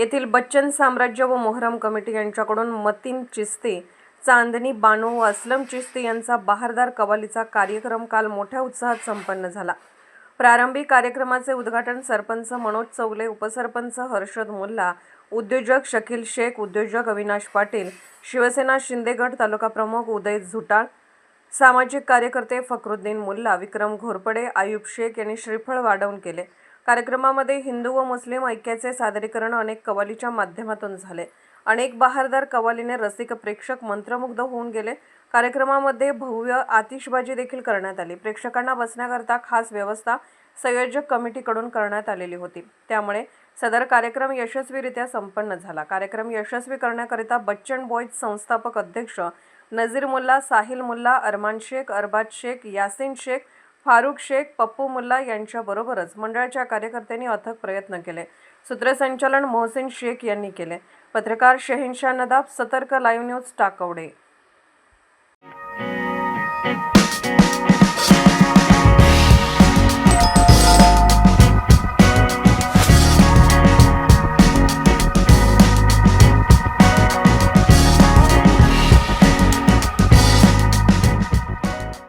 येथील बच्चन साम्राज्य व मोहरम कमिटी यांच्याकडून मतीन चिस्ती चांदणी बानो व असलम चिस्ती यांचा बहारदार कवालीचा कार्यक्रम काल मोठ्या उत्साहात संपन्न झाला. प्रारंभी कार्यक्रमाचे उद्घाटन सरपंच मनोज चौले उपसरपंच हर्षद मुल्ला उद्योजक शकील शेख उद्योजक अविनाश पाटील शिवसेना शिंदेगड तालुका प्रमुख उदय झुटाळ सामाजिक कार्यकर्ते फखरुद्दीन मुल्ला विक्रम घोरपडे आयुब शेख यांनी श्रीफळ वाढवून केले. कार्यक्रमामध्ये हिंदू व मुस्लिम ऐक्याचे सादरीकरण अनेक कवालीच्या माध्यमातून झाले. अनेक बहारदार कवालीने रसिक प्रेक्षक मंत्रमुग्ध होऊन गेले. कार्यक्रमामध्ये भव्य आतिषबाजी देखील करण्यात आली. प्रेक्षकांना बसण्याकरता खास व्यवस्था संयोजक कमिटीकडून करण्यात आलेली होती. त्यामुळे सदर कार्यक्रम यशस्वीरित्या संपन्न झाला. कार्यक्रम यशस्वी करण्याकरिता बच्चन बॉयज संस्थापक अध्यक्ष नजीर मुल्ला साहिल मुल्ला अरमान शेख अरबाज शेख यासिन शेख फारुख शेख पप्पू मुल्ला यांच्याबरोबरच मंडळाच्या कार्यकर्त्यांनी अथक प्रयत्न केले. सूत्रसंचालन मोहसिन शेख यांनी केले. पत्रकार शहीनशाह नदाब सतर्क लाईव्ह न्यूज टाकवडे.